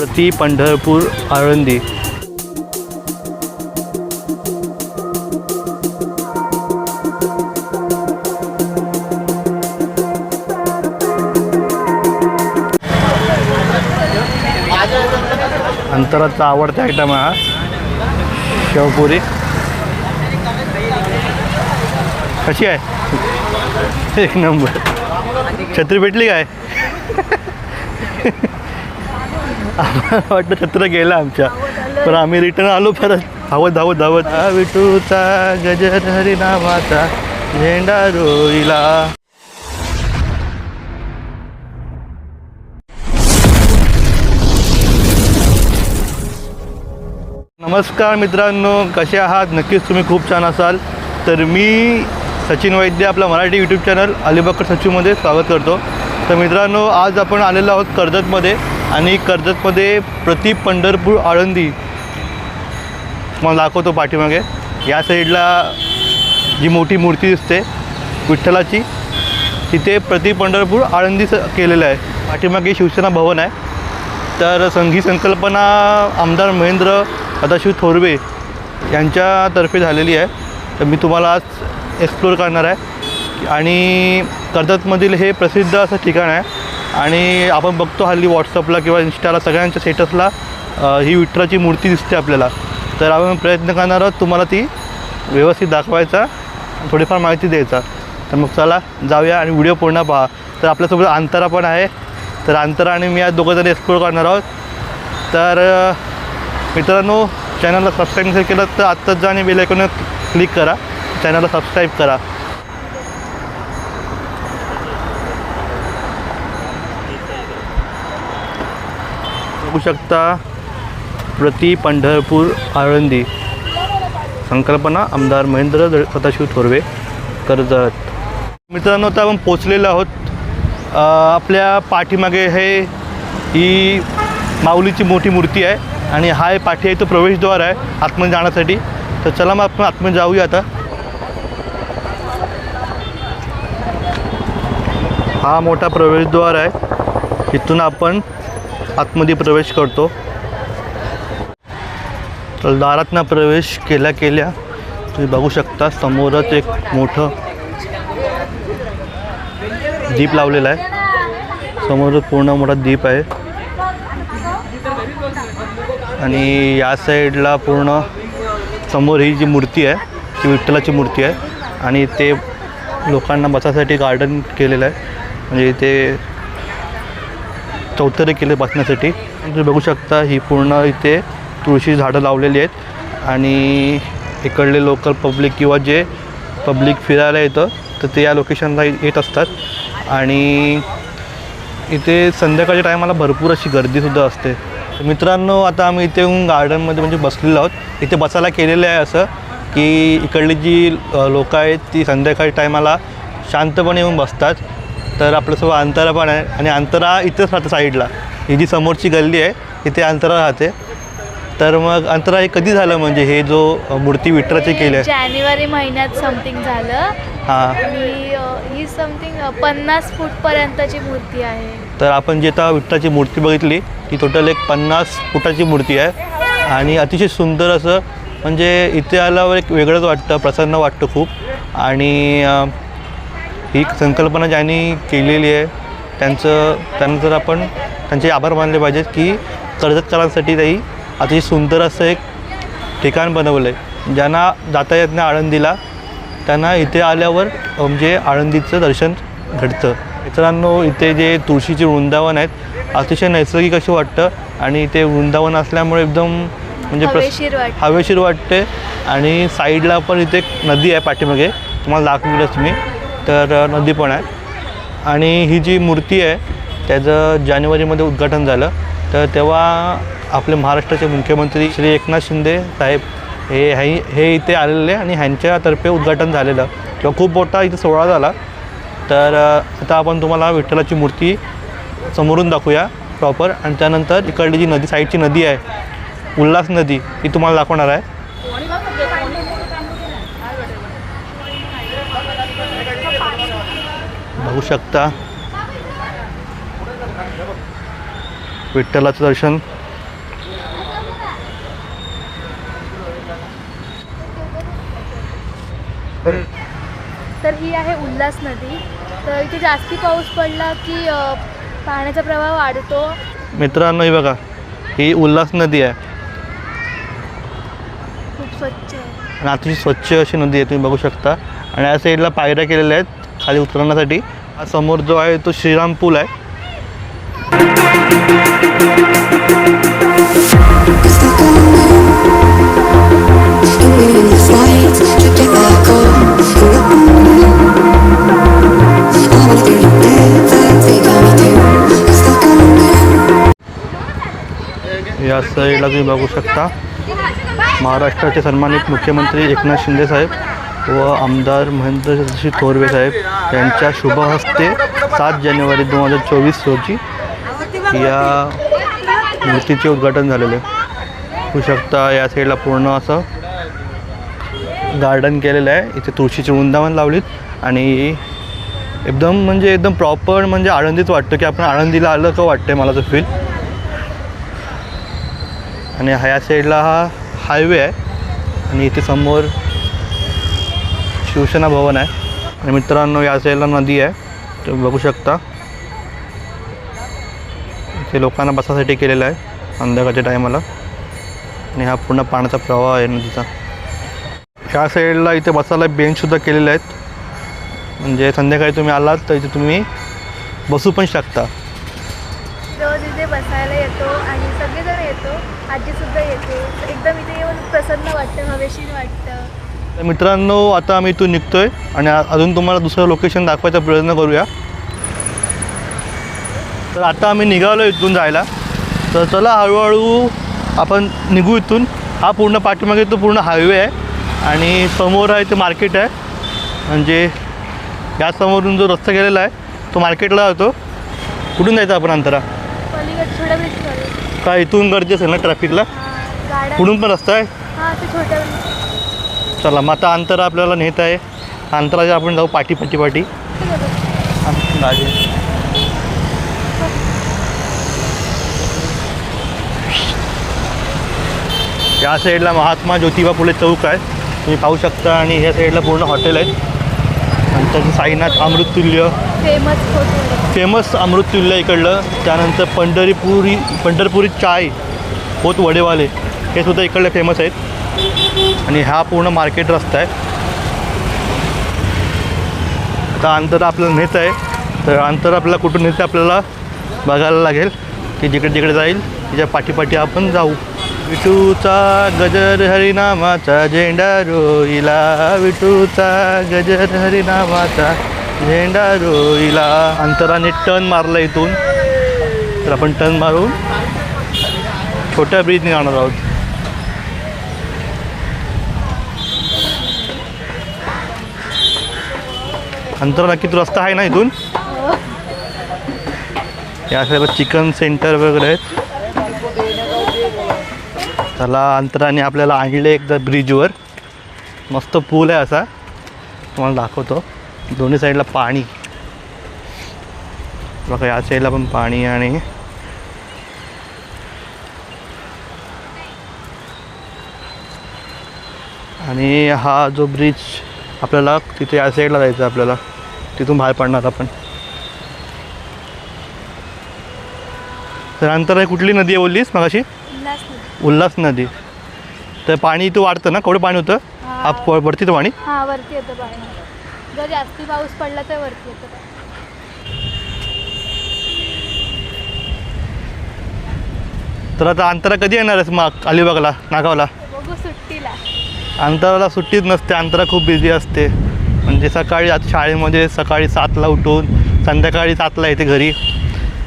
प्रति पंढरपूर आळंदी. अंतराचा आवडता आयटम हा शेवपुरी. कशी आहे? एक नंबर. छत्री भेटली काय? आम्हाला वाटतं छत्र गेलं आमच्या. पण आम्ही रिटर्न आलो परत. धावत धावत धावत. विठूचा गजर हरी नावाचा झेंडा रोईला. नमस्कार मित्रांनो कसे आहात? नक्कीच तुम्ही खूप छान असाल. तर मी सचिन वैद्य आपला मराठी यूट्यूब चॅनल अलिबागकर सचिवमध्ये स्वागत करतो. तर मित्रांनो आज आपण आलेलो आहोत कर्जतमध्ये आणि कर्जतमध्ये प्रति पंढरपूर आळंदी. तुम्हाला दाखवतो पाठीमागे. या साईडला जी मोठी मूर्ती दिसते विठ्ठलाची तिथे प्रति पंढरपूर आळंदी केलेलं आहे. पाठीमागे शिवसेना भवन आहे. तर संघी संकल्पना आमदार महेंद्र सदाशिव थोरवे यांच्यातर्फे झालेली आहे. तर मी तुम्हाला आज एक्सप्लोर करणार आहे. आणि कर्जतमधील हे प्रसिद्ध असं ठिकाण आहे. आणि आपण बघतो हल्ली व्हॉट्सअपला किंवा इंस्टाला सगळ्यांच्या स्टेटसला ही विठ्ठलाची मूर्ती दिसते आपल्याला. तर आपण प्रयत्न करणार आहोत तुम्हाला ती व्यवस्थित दाखवायचा थोडीफार माहिती द्यायचा. तर मग चला जाऊया आणि व्हिडिओ पूर्ण पहा. तर आपल्यासोबत अंतरा पण आहे. तर अंतरा आणि मी आज दोघं जण एक्सप्लोर करणार आहोत. तर मित्रांनो चॅनलला सबस्क्राईब नसेल केलं तर आत्ताच जा आणि बेलायकॉन क्लिक करा. चॅनलला सबस्क्राईब करा. बघू शकता प्रति पंढरपूर आळंदी. संकल्पना आमदार महेंद्र सदाशिव थोरवे कर्जत मित्रांनो आता आपण पोचलेलो आहोत. आपल्या पाठीमागे हे ही माऊलीची मोठी मूर्ती आहे आणि हा आहे पाठी आहे तो प्रवेशद्वार आहे आतमध्ये जाण्यासाठी. तर चला मग आपण आतमध्ये जाऊया आता. हा मोठा प्रवेशद्वार आहे. इथून आपण आतमध्ये प्रवेश करतो. तर दारातनं प्रवेश केल्या केल्या तुम्ही बघू शकता समोरच एक मोठं दीप लावलेला आहे. समोरच पूर्ण मोठा दीप आहे. आणि या साईडला पूर्ण समोर ही जी मूर्ती आहे ती विठ्ठलाची मूर्ती आहे. आणि ते लोकांना बसासाठी गार्डन केलेलं आहे. म्हणजे इथे चौतरे केले बसण्यासाठी. तुम्ही बघू शकता ही पूर्ण इथे तुळशी झाडं लावलेली आहेत. आणि इकडले लोकल पब्लिक किंवा जे पब्लिक फिरायला येतं तर ते या लोकेशनला येत असतात. आणि इथे संध्याकाळच्या टायमाला भरपूर अशी गर्दीसुद्धा असते. मित्रांनो आता आम्ही इथे येऊन गार्डनमध्ये म्हणजे बसलेलो आहोत. इथे बसायला केलेलं आहे असं की इकडली जी लोकं आहेत ती संध्याकाळी टायमाला शांतपणे येऊन बसतात. तर आपल्यासोबत अंतरा पण आहे. आणि अंतरा इथेच राहते साईडला. ही जी समोरची गल्ली आहे इथे अंतरा राहते. तर मग अंतरा हे कधी झालं? म्हणजे हे जो मूर्ती विठ्ठलाची केली आहे. जानेवारी महिन्यात समथिंग झालं. हां. आणि अ, ही समथिंग पन्नास फूट पर्यंतची मूर्ती आहे. तर आपण जी आता विठ्ठलाची मूर्ती बघितली ती टोटल एक पन्नास फुटाची मूर्ती आहे. आणि अतिशय सुंदर असं म्हणजे इथे आल्यावर एक वेगळंच वाटतं प्रसन्न वाटतं खूप. आणि अ, ही संकल्पना ज्यांनी केलेली आहे त्यांचं त्यांना जर आपण त्यांचे आभार मानले पाहिजेत की कर्जतकरांसाठी काही अतिशय सुंदर असं एक ठिकाण बनवलं आहे ज्यांना जाता येत नाही आळंदीला त्यांना इथे आल्यावर म्हणजे आळंदीचं दर्शन घडतं. मित्रांनो इथे जे तुळशीचे वृंदावन आहेत अतिशय नैसर्गिक असे वाटतं आणि ते वृंदावन असल्यामुळे एकदम म्हणजे प्रस हवेशीर वाटतं. आणि साईडला पण इथे एक नदी आहे पाठीमागे. तुम्हाला दाखवलंच मी. तर नदी पण आहे आणि ही जी मूर्ती आहे त्याचं जानेवारीमध्ये उद्घाटन झालं. तर तेव्हा आपले महाराष्ट्राचे मुख्यमंत्री श्री एकनाथ शिंदे साहेब हे हे हे इथे आलेले आणि ह्यांच्यातर्फे उद्घाटन झालेलं. किंवा खूप मोठा इथे सोहळा झाला. तर आता आपण तुम्हाला विठ्ठलाची मूर्ती समोरून दाखवूया प्रॉपर आणि त्यानंतर इकडली जी नदी साईडची नदी आहे उल्हास नदी ती तुम्हाला दाखवणार आहे. बघू शकता. विठ्ठलाचं दर्शन. तर ही आहे उल्हास नदी. तर इथे जास्ती पाऊस पडला की पाण्याचा प्रवाह वाढतो. मित्रांनो हे बघा ही उल्हास नदी आहे. खूप स्वच्छ आहे. आणि अतिशय स्वच्छ अशी नदी आहे तुम्ही बघू शकता. आणि या साईडला पायऱ्या केलेल्या आहेत खाली उतरण्यासाठी हा समोर जो आहे तो श्रीराम पूल आहे in the fight to get back on. I wanna do you better, they got me through. Stuck on the या साईडला तुम्ही बघू शकता महाराष्ट्राचे सन्मानित मुख्यमंत्री एकनाथ शिंदे साहेब व आमदार महेंद्रसिंह थोरवे साहेब यांच्या शुभ हस्ते सात जानेवारी दोन हजार चोवीस रोजी या मूर्तीचे उद्घाटन झालेले. होऊ शकता या साईडला पूर्ण असं गार्डन केलेलं आहे. इथे तुळशीची वृंदावन लावलीत आणि एकदम म्हणजे एकदम प्रॉपर म्हणजे आनंदीत वाटतं की आपण आळंदीला आलं का वाटतं मला तर फील आणि ह्या साईडला हा हायवे आहे. आणि इथे समोर शिवसेना भवन आहे. आणि मित्रांनो या साईडला नदी आहे. तुम्ही बघू शकता. इथे लोकांना बसासाठी केलेलं आहे संध्याकाळच्या टायमाला आणि हा पूर्ण पाण्याचा प्रवाह आहे नदीचा. ह्या साईडला इथे बसायला बेंचसुद्धा केलेले आहेत. म्हणजे संध्याकाळी तुम्ही आलात तर इथे तुम्ही बसू पण शकता. रोज इथे बसायला येतो आणि सगळेजण येतो. आजीसुद्धा येते. एकदम इथे येऊन प्रसन्न वाटतं हवेशीर वाटतं. मित्रांनो आता आम्ही इथून निघतोय आणि आ- अजून तुम्हाला दुसरं लोकेशन दाखवायचा प्रयत्न करूया. तर आता आम्ही निघालो इथून जायला. तर चला हळूहळू आपण निघू इथून. हा पूर्ण पाठीमागे तो पूर्ण हायवे आहे आणि समोर आहे ते मार्केट आहे. म्हणजे या समोरून जो रस्ता गेलेला आहे तो मार्केटला जातो. कुठून जायचं आपण अंतरा? काय इथून गर्दी असेल ना ट्रॅफिकला कुठून पण रस्ता आहे हां ते छोट्या bridge. चला मग आता अंतरा आपल्याला नेत आहे. अंतराच्या आपण जाऊ पाठी पाठी पाठी. गाडी या साईडला महात्मा ज्योतिबा फुले चौक आहे. तुम्ही पाहू शकता आणि ह्या साईडला पूर्ण हॉटेल आहेत नंतर साईनाथ अमृततुल्य. फेमस फेमस अमृततुल्य इकडलं. त्यानंतर पंढरीपुरी पंढरपुरी चाय होत वडेवाले. हे सुद्धा इकडले फेमस आहेत. आणि हा पूर्ण मार्केट रस्ता आहे. आता अंतर आपल्याला नेत आहे. तर अंतर आपल्याला कुठून नेतं आपल्याला बघायला लागेल की जिकडे जिकडे जाईल तिच्या पाठीपाठी आपण जाऊ. विठूचा गजर हरिनामाचा झेंडा रोईला. विठूचा गजर हरिनामाचा झेंडा रोईला. अंतराने टर्न मारला इथून. तर आपण टर्न मारून छोट्या ब्रिजने जाणार आहोत. अंतर किती रस्ता आहे ना इथून? या साईडला चिकन सेंटर वगैरे आहेत. त्याला अंतराने आपल्याला आणले एकदा ब्रिजवर. मस्त पूल आहे असा. तुम्हाला दाखवतो. दोन्ही साईडला पाणी. बघा या साईडला पण पाणी आणि आणि हा जो ब्रिज आपल्याला तिथे या साईडला जायचं आपल्याला. तिथून बाहेर पडणार आपण. तर नंतर आहे कुठली नदी आहे बोललीस मगाशी? उल्हास नदी. उल्हास नदी. तर पाणी इथं वाढतं ना? केवढं पाणी होतं? हा. प- वरती तर पाणी? हां वरती येतं पाणी. जर जास्ती पाऊस पडला तर वरती येतं. तर आता अंतरा कधी येणार आहेस मग अलिबागला नागावला? बघू सुट्टीला. अंतराला सुट्टीच नसते अंतरा खूप बिझी असते. म्हणजे सकाळी आता शाळेमध्ये सकाळी सातला उठून संध्याकाळी सातला येते घरी.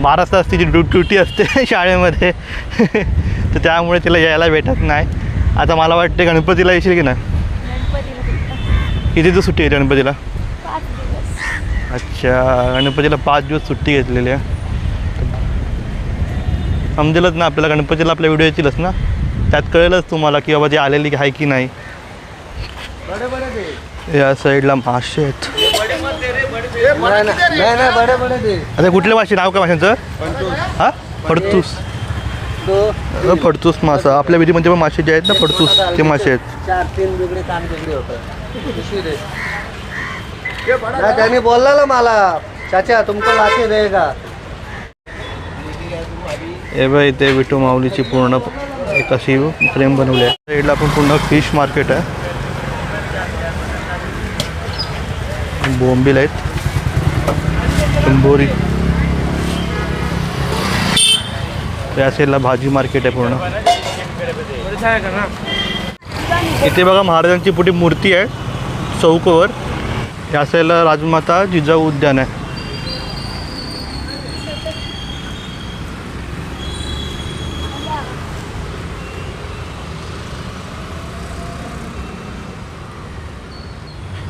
बारा तास तिची ड्यू ड्युटी असते शाळेमध्ये. तर त्यामुळे तिला यायला भेटत नाही. आता मला वाटते गणपतीला येशील की नाही? किती दिवस सुट्टी आहे गणपतीला? अच्छा गणपतीला पाच दिवस सुट्टी घेतलेली आहे. समजेलच ना आपल्याला गणपतीला आपल्या व्हिडिओ येतीलच ना? त्यात कळेलच तुम्हाला की बाबा ती आलेली आहे की नाही. या साईडला मासे आहेत. नाही नाही बडे बडे दे आता कुठल्या मासे नाव काय माशांचं? हां? फडतूस. दो फडतूस मासा. आपल्या विधीमध्ये पण मासे जे आहेत ना फडतूस ते मासे आहेत. चार तीन बिगडे काम बिगडे होतं. ना त्यांनी बोलला ना मला. चाचा तुमको लाके देगा हे बघ इथे विठू माऊलीची पूर्ण एक अशी फ्रेम बनवली आहे. साईडला आपण पूर्ण फिश मार्केट आहे. बोंबील आहेत. बोरी या साईडला भाजी मार्केट आहे पूर्ण. इथे बघा महाराजांची पुढे मूर्ती आहे चौकवर या साईडला राजमाता जिजाऊ उद्यान आहे.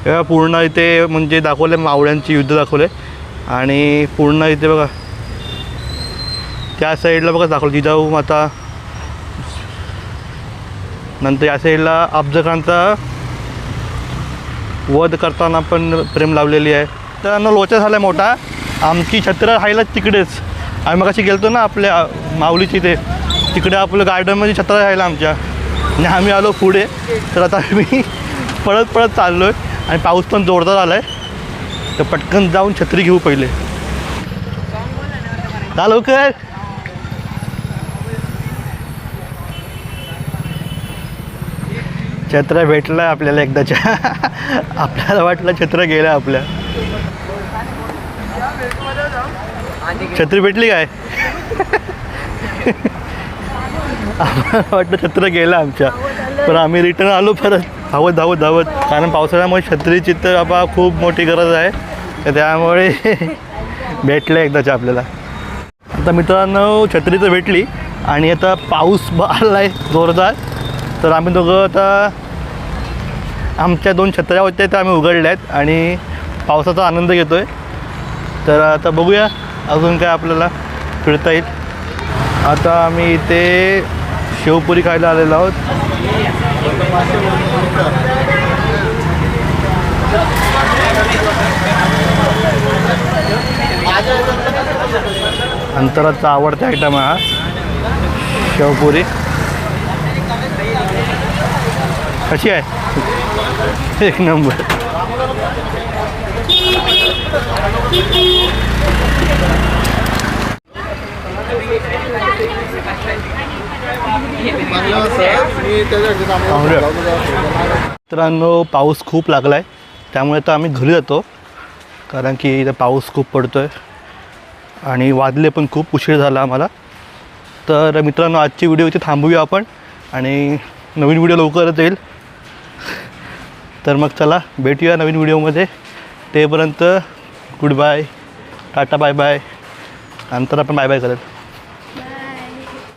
पूर्ण इथे म्हणजे दाखवले मावळ्यांची युद्ध दाखवले आणि पूर्ण इथे बघा त्या साईडला बघा दाखवलं जिजाऊ माता. नंतर या साईडला अफजखानचा वध करताना पण प्रेम लावलेली आहे. तर लोचा झाला मोठा. आमची छत्र राहायला तिकडेच. आम्ही मग गेलतो ना आपल्या माऊलीची ते तिकडे आपलं गार्डनमध्ये छत्र राहायला आमच्या. आणि आम्ही आलो पुढे. तर आता आम्ही पळत पळत चाललो आहे आणि पाऊस पण जोरदार आला आहे तर पटकन जाऊन छत्री घेऊ पहिले. जा लवकर. छत्र भेटला आपल्याला एकदाच्या. आपल्याला वाटलं छत्र गेलं आपल्या. छत्री भेटली काय? आपल्याला वाटलं छत्र गेलं आमच्या. पण आम्ही रिटर्न आलो परत. धावत धावत धावत. कारण पावसाळ्यामुळे छत्रीची तर बाबा खूप मोठी गरज आहे. तर त्यामुळे भेटलं एकदाच्या आपल्याला. आता मित्रांनो छत्री तर भेटली. आणि आता पाऊस आला आहे जोरदार. तर आम्ही दोघं आता आमच्या दोन छत्र्या होत्या त्या आम्ही उघडल्या आहेत आणि पावसाचा आनंद घेतो आहे तर आता बघूया अजून काय आपल्याला फिरता येईल. आता आम्ही इथे शेवपुरी खायला आलेलो आहोत. अंतराचा आवडता आयटम आहे हा. शेवपुरी. कशी आहे? एक नंबर. मित्रांनो पाऊस खूप लागला आहे त्यामुळे तर आम्ही घरी जातो कारण की इथं पाऊस खूप पडतो आहे आणि वादले पण खूप उशीर झाला आम्हाला. तर मित्रांनो आजची व्हिडिओ इथे थांबूया आपण आणि नवीन व्हिडिओ लवकरच येईल. तर मग चला भेटूया नवीन व्हिडिओमध्ये. तेपर्यंत good bye tata bye bye. नंतर आपण बाय बाय करेल